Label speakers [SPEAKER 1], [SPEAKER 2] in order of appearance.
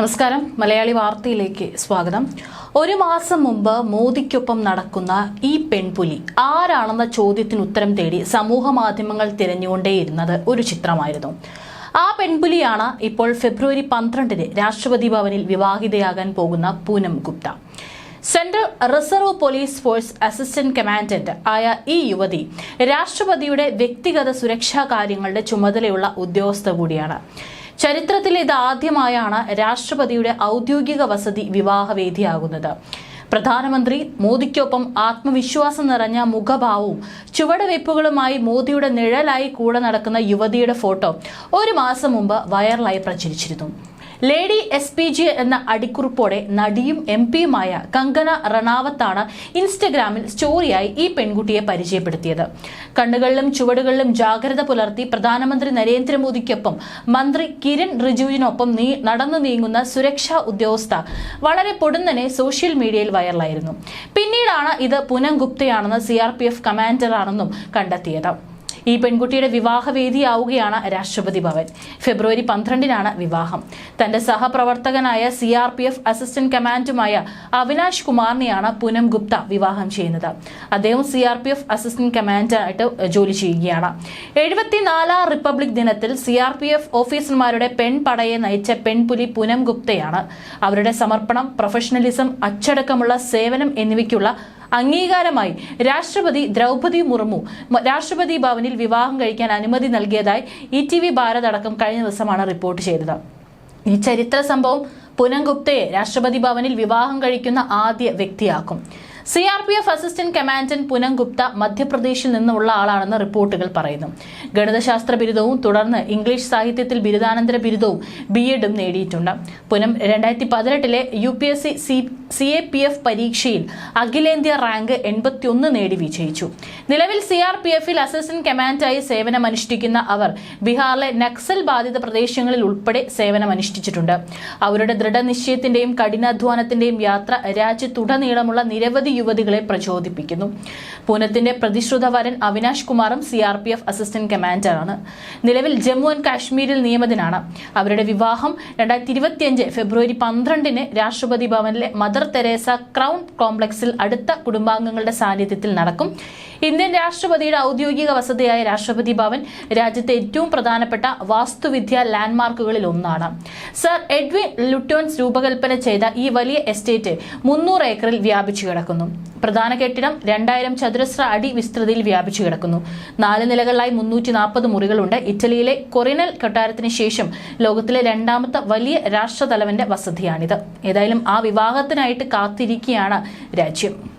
[SPEAKER 1] നമസ്കാരം. മലയാളി വാർത്തയിലേക്ക് സ്വാഗതം. ഒരു മാസം മുമ്പ് മോദിക്കൊപ്പം നടക്കുന്ന ഈ പെൺപുലി ആരാണെന്ന ചോദ്യത്തിന് ഉത്തരം തേടി സമൂഹ മാധ്യമങ്ങൾ തിരഞ്ഞുകൊണ്ടേയിരുന്നത് ഒരു ചിത്രമായിരുന്നു. ആ പെൺപുലിയാണ് ഇപ്പോൾ ഫെബ്രുവരി പന്ത്രണ്ടിന് രാഷ്ട്രപതി ഭവനിൽ വിവാഹിതയാകാൻ പോകുന്ന Poonam Gupta. Central reserve police force assistant commandant ആയ ഈ യുവതി രാഷ്ട്രപതിയുടെ വ്യക്തിഗത സുരക്ഷാ കാര്യങ്ങളുടെ ചുമതലയുള്ള ഉദ്യോഗസ്ഥ കൂടിയാണ്. ചരിത്രത്തിൽ ഇത് ആദ്യമായാണ് രാഷ്ട്രപതിയുടെ ഔദ്യോഗിക വസതി വിവാഹവേദിയാകുന്നത്. പ്രധാനമന്ത്രി മോദിക്കൊപ്പം ആത്മവിശ്വാസം നിറഞ്ഞ മുഖഭാവവും ചുവടുവയ്പ്പുകളുമായി മോദിയുടെ നിഴലായി കൂടെ നടക്കുന്ന യുവതിയുടെ ഫോട്ടോ ഒരു മാസം മുമ്പ് വൈറലായി പ്രചരിച്ചിരുന്നു. ലേഡി എസ് പി ജി എന്ന അടിക്കുറിപ്പോടെ നടിയും എം പിയുമായ കങ്കന റണാവത്താണ് ഇൻസ്റ്റഗ്രാമിൽ സ്റ്റോറിയായി ഈ പെൺകുട്ടിയെ പരിചയപ്പെടുത്തിയത്. കണ്ണുകളിലും ചുവടുകളിലും ജാഗ്രത പുലർത്തി പ്രധാനമന്ത്രി നരേന്ദ്രമോദിക്കൊപ്പം മന്ത്രി കിരൺ റിജിജുവിനൊപ്പം നടന്നു നീങ്ങുന്ന സുരക്ഷാ ഉദ്യോഗസ്ഥ വളരെ പൊടുന്നനെ സോഷ്യൽ മീഡിയയിൽ വൈറലായിരുന്നു. പിന്നീടാണ് ഇത് പുനം ഗുപ്തയാണെന്ന് സി ആർ പി എഫ് കമാൻഡറാണെന്നും കണ്ടെത്തിയത്. ഈ പെൺകുട്ടിയുടെ വിവാഹവേദിയാവുകയാണ് രാഷ്ട്രപതി ഭവൻ. ഫെബ്രുവരി പന്ത്രണ്ടിനാണ് വിവാഹം. തന്റെ സഹപ്രവർത്തകനായ C R P F assistant കമാൻഡുമായ Avinash കുമാറിനെയാണ് പൂനം ഗുപ്ത വിവാഹം ചെയ്യുന്നത്. അദ്ദേഹം C R P F assistant കമാൻഡറായിട്ട് ജോലി ചെയ്യുകയാണ്. എഴുപത്തിനാലാം റിപ്പബ്ലിക് ദിനത്തിൽ സി ആർ പി എഫ് ഓഫീസർമാരുടെ പെൺപടയെ നയിച്ച പെൺപുലി പൂനം ഗുപ്തയാണ്. അവരുടെ സമർപ്പണം പ്രൊഫഷണലിസം അച്ചടക്കമുള്ള സേവനം എന്നിവയ്ക്കുള്ള അംഗീകാരമായി രാഷ്ട്രപതി ദ്രൗപതി മുർമു രാഷ്ട്രപതി ഭവനിൽ വിവാഹം കഴിക്കാൻ അനുമതി നൽകിയതായി ഇ ടി വി ഭാരത് അടക്കം കഴിഞ്ഞ ദിവസമാണ് റിപ്പോർട്ട് ചെയ്തത്. ഈ ചരിത്ര സംഭവം പുനംഗുപ്തയെ രാഷ്ട്രപതി ഭവനിൽ വിവാഹം കഴിക്കുന്ന ആദ്യ വ്യക്തിയാക്കും. C R P F assistant commandant Poonam Gupta മധ്യപ്രദേശിൽ നിന്നുള്ള ആളാണെന്ന് റിപ്പോർട്ടുകൾ പറയുന്നു. ഗണിതശാസ്ത്ര ബിരുദവും തുടർന്ന് ഇംഗ്ലീഷ് സാഹിത്യത്തിൽ ബിരുദാനന്തര ബിരുദവും ബി എഡും നേടിയിട്ടുണ്ട്. പുനം രണ്ടായിരത്തി പതിനെട്ടിലെ U P S C C A P F പരീക്ഷയിൽ അഖിലേന്ത്യാ റാങ്ക് എൺപത്തിയൊന്ന് നേടി വിജയിച്ചു. നിലവിൽ സി ആർ പി എഫിൽ അസിസ്റ്റന്റ് കമാൻഡായി സേവനമനുഷ്ഠിക്കുന്ന അവർ ബീഹാറിലെ നക്സൽ ബാധിത പ്രദേശങ്ങളിൽ ഉൾപ്പെടെ സേവനമനുഷ്ഠിച്ചിട്ടുണ്ട്. അവരുടെ ദൃഢനിശ്ചയത്തിന്റെയും കഠിനാധ്വാനത്തിന്റെയും യാത്ര രാജ്യത്തുടനീളമുള്ള നിരവധി യുവതികളെ പ്രചോദിപ്പിക്കുന്നു. പൂനത്തിന്റെ പ്രതിശ്രുത വരൻ അവിനാശ് കുമാറും C R P F assistant കമാൻഡറാണ് നിലവിൽ ജമ്മു ആൻഡ് കാശ്മീരിൽ നിയമിതനാണ് അവരുടെ വിവാഹം രണ്ടായിരത്തി ഇരുപത്തിയഞ്ച് ഫെബ്രുവരി പന്ത്രണ്ടിന് രാഷ്ട്രപതി ഭവനിലെ മദർ തെരേസ ക്രൗൺ കോംപ്ലക്സിൽ അടുത്ത കുടുംബാംഗങ്ങളുടെ സാന്നിധ്യത്തിൽ നടക്കും. ഇന്ത്യൻ രാഷ്ട്രപതിയുടെ ഔദ്യോഗിക വസതിയായ രാഷ്ട്രപതി ഭവൻ രാജ്യത്തെ ഏറ്റവും പ്രധാനപ്പെട്ട വാസ്തുവിദ്യ ലാൻഡ്മാർക്കുകളിൽ ഒന്നാണ്. സർ എഡ്വിൻ ലുട്ടോൺസ് രൂപകൽപ്പന ചെയ്ത ഈ വലിയ എസ്റ്റേറ്റ് മുന്നൂറ് ഏക്കറിൽ വ്യാപിച്ചു കിടക്കുന്നു. പ്രധാന കെട്ടിടം രണ്ടായിരം ചതുരശ്ര അടി വിസ്തൃതിയിൽ വ്യാപിച്ചു കിടക്കുന്നു. നാല് നിലകളിലായി മുന്നൂറ്റി നാൽപ്പത് മുറികളുണ്ട്. ഇറ്റലിയിലെ കൊറിനൽ കൊട്ടാരത്തിന് ശേഷം ലോകത്തിലെ രണ്ടാമത്തെ വലിയ രാഷ്ട്രതലവന്റെ വസതിയാണിത്. ഏതായാലും ആ വിവാഹത്തിനായിട്ട് കാത്തിരിക്കുകയാണ് രാജ്യം.